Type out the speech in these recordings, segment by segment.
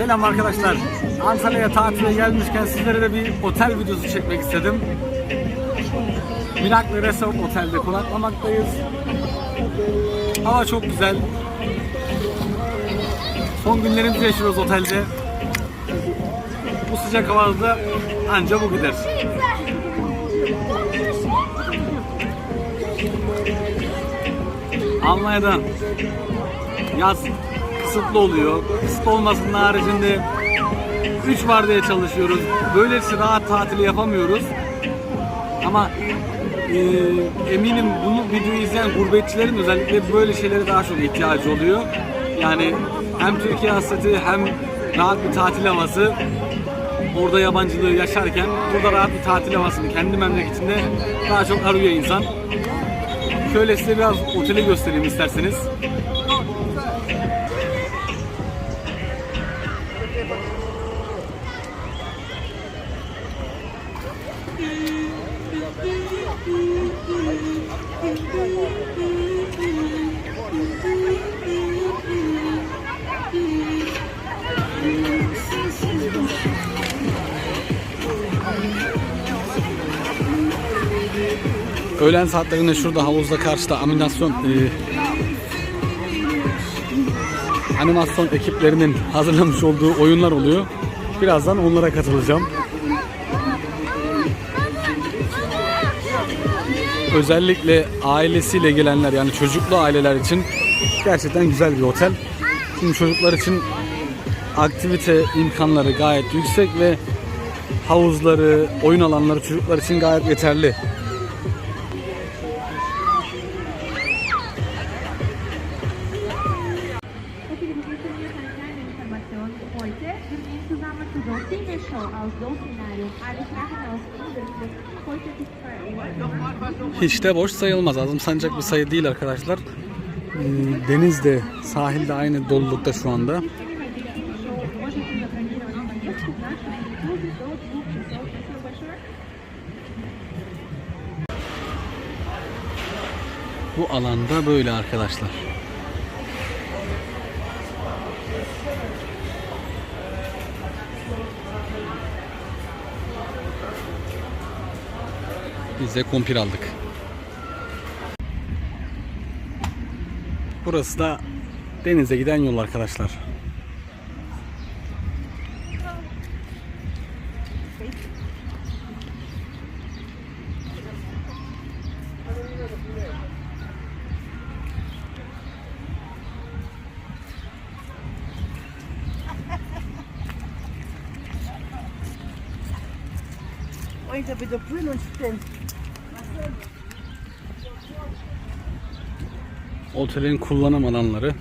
Selam arkadaşlar. Antalya'ya tatile gelmişken sizlere de bir otel videosu çekmek istedim. Miraklı Resort Otel'de konaklamaktayız. Hava çok güzel. Son günlerimizi yaşıyoruz otelde. Bu sıcak havada anca bu gider. Almanya'dan yaz kısıtlı oluyor. Kısıtlı olmasının haricinde 3 var diye çalışıyoruz. Böylesi rahat tatili yapamıyoruz. Ama e, eminim bunu videoyu izleyen gurbetçilerin özellikle böyle şeylere daha çok ihtiyacı oluyor. Yani hem Türkiye hasreti hem rahat bir tatil havası orada yabancılığı yaşarken burada rahat bir tatil havasını kendi memleketinde daha çok arıyor insan. Şöyle size biraz oteli göstereyim isterseniz. Öğlen saatlerinde şurada havuzda karşıda animasyon e, animasyon ekiplerinin hazırlamış olduğu oyunlar oluyor. Birazdan onlara katılacağım. Özellikle ailesiyle gelenler yani çocuklu aileler için gerçekten güzel bir otel. Şimdi çocuklar için aktivite imkanları gayet yüksek ve havuzları, oyun alanları çocuklar için gayet yeterli. hiç de boş sayılmaz. Azım sancak bir sayı değil arkadaşlar. Ee, Denizde, sahilde aynı dolulukta şu anda. Bu alanda böyle arkadaşlar. Biz de kompir aldık. Burası da denize giden yol arkadaşlar. Oynayınca bir de buyurun işte. Otelin kullanım alanları.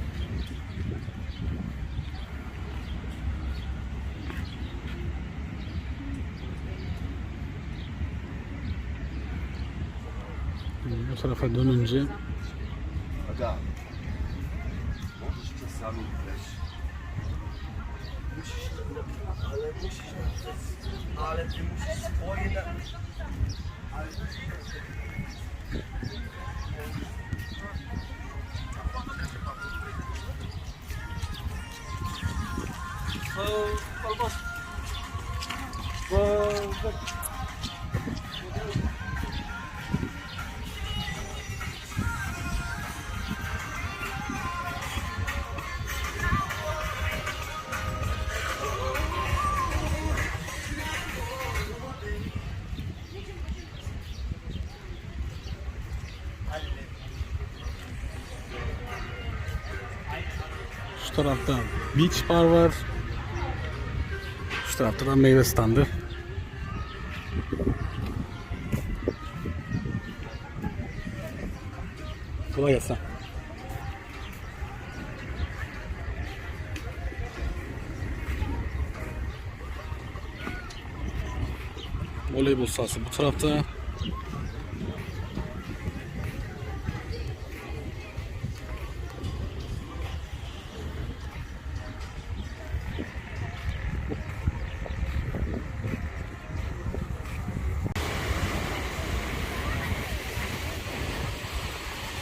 Bu tarafa dönünce şu tarafta beach bar var. Tarafta da meyve standı. Kolay gelsin. Voleybol sahası bu tarafta.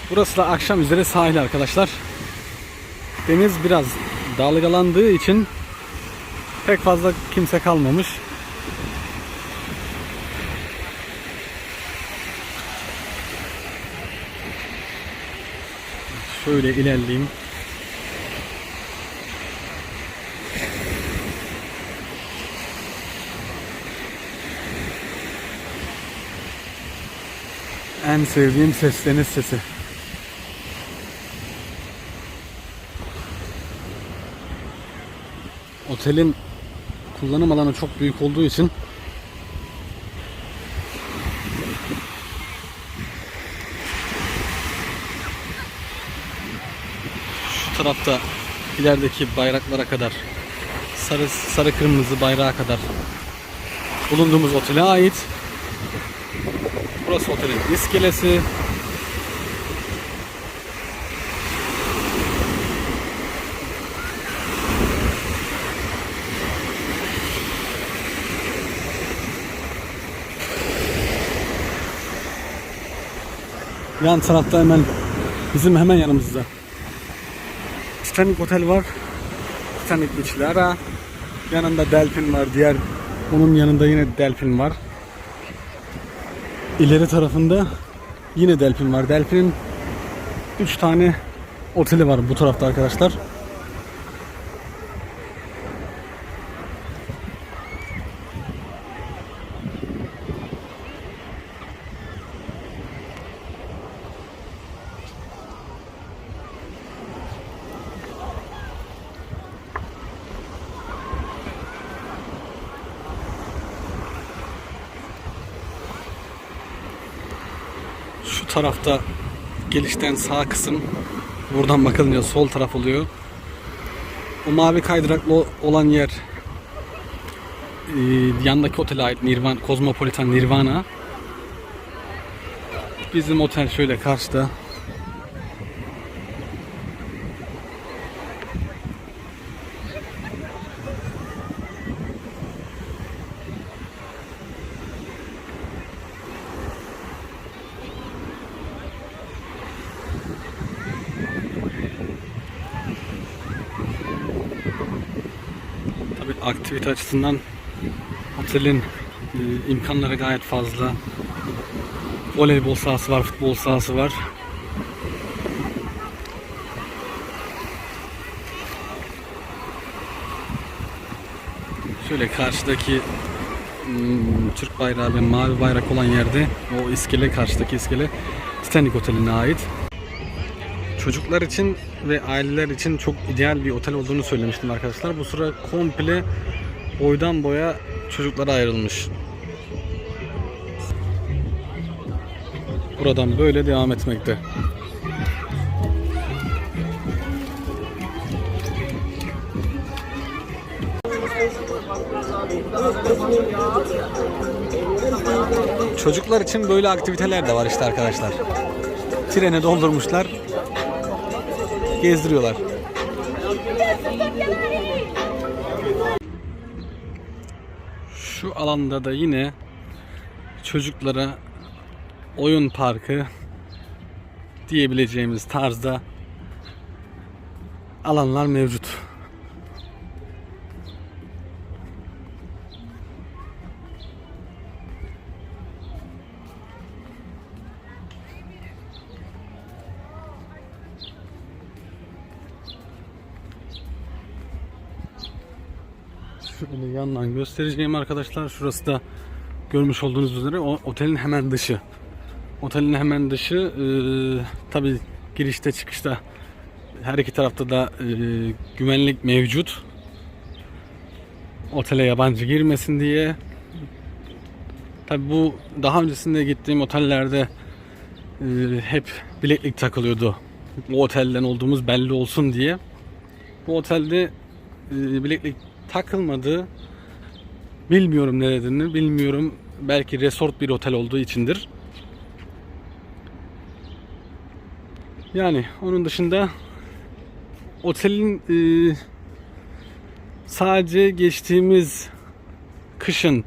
Burası da akşam üzere sahil arkadaşlar. Deniz biraz dalgalandığı için Pek fazla kimse kalmamış. Şöyle ilerleyeyim. En sevdiğim ses sesi. Otelin kullanım alanı çok büyük olduğu için şu tarafta ilerideki bayraklara kadar sarı sarı kırmızı bayrağa kadar bulunduğumuz otele ait. Burası otelin iskelesi. Yan tarafta hemen bizim hemen yanımızda. Titanic Otel var. Titanic Beach'lara. Yanında Delfin var. Diğer onun yanında yine Delfin var. İleri tarafında yine Delfin var. Delfin'in 3 tane oteli var bu tarafta arkadaşlar. Şu tarafta gelişten sağ kısım buradan bakılınca sol taraf oluyor. O mavi kaydıraklı olan yer e, yandaki otele ait Nirvana, Cosmopolitan Nirvana. Bizim otel şöyle karşıda. Aktivite açısından otelin e, imkanları gayet fazla. Voleybol sahası var, futbol sahası var. Şöyle karşıdaki hmm, Türk bayrağı ve mavi bayrak olan yerde o iskele karşıdaki iskele Titanic Oteli'ne ait. Çocuklar için ve aileler için çok ideal bir otel olduğunu söylemiştim arkadaşlar. Bu sıra komple boydan boya çocuklara ayrılmış. Buradan böyle devam etmekte. Çocuklar için böyle aktiviteler de var işte arkadaşlar. Trene doldurmuşlar. Gezdiriyorlar. Şu alanda da yine çocuklara oyun parkı diyebileceğimiz tarzda alanlar mevcut. Şöyle yandan göstereceğim arkadaşlar. Şurası da görmüş olduğunuz üzere o otelin hemen dışı. Otelin hemen dışı e, tabi girişte çıkışta her iki tarafta da e, güvenlik mevcut. Otele yabancı girmesin diye. Tabi bu daha öncesinde gittiğim otellerde e, hep bileklik takılıyordu. Bu otelden olduğumuz belli olsun diye. Bu otelde e, bileklik takılmadı. Bilmiyorum nedenini, bilmiyorum. Belki resort bir otel olduğu içindir. Yani onun dışında otelin e, sadece geçtiğimiz kışın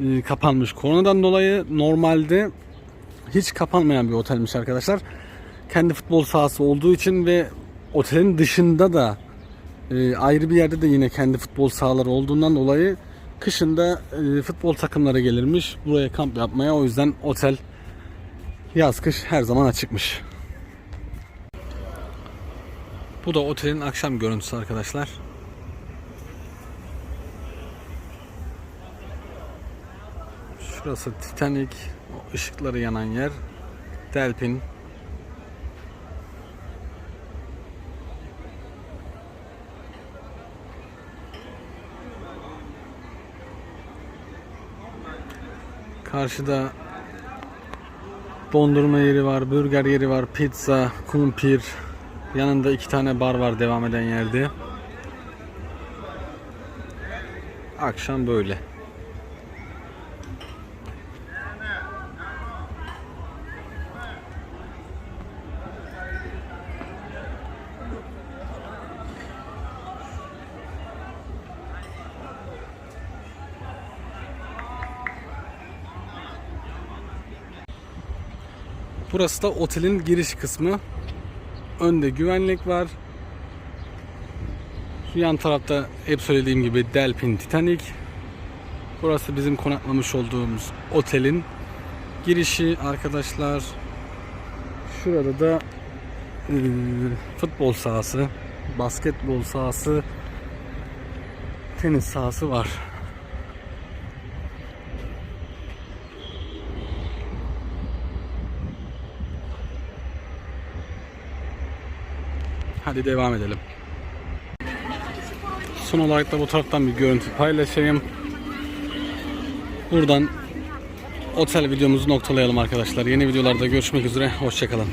e, kapanmış. Koronadan dolayı normalde hiç kapanmayan bir otelmiş arkadaşlar. Kendi futbol sahası olduğu için ve otelin dışında da Ee, ayrı bir yerde de yine kendi futbol sahaları olduğundan dolayı kışında e, futbol takımları gelirmiş buraya kamp yapmaya. O yüzden otel yaz kış her zaman açıkmış. Bu da otelin akşam görüntüsü arkadaşlar. Şurası Titanic, o ışıkları yanan yer. Delpin. Karşıda dondurma yeri var, burger yeri var, pizza, kumpir. Yanında iki tane bar var devam eden yerde. Akşam böyle. Burası da otelin giriş kısmı. Önde güvenlik var. Şu yan tarafta hep söylediğim gibi Delpin Titanic. Burası bizim konaklamış olduğumuz otelin girişi arkadaşlar. Şurada da futbol sahası, basketbol sahası, tenis sahası var. Hadi devam edelim. Son olarak da bu taraftan bir görüntü paylaşayım. Buradan otel videomuzu noktalayalım arkadaşlar. Yeni videolarda görüşmek üzere. Hoşçakalın.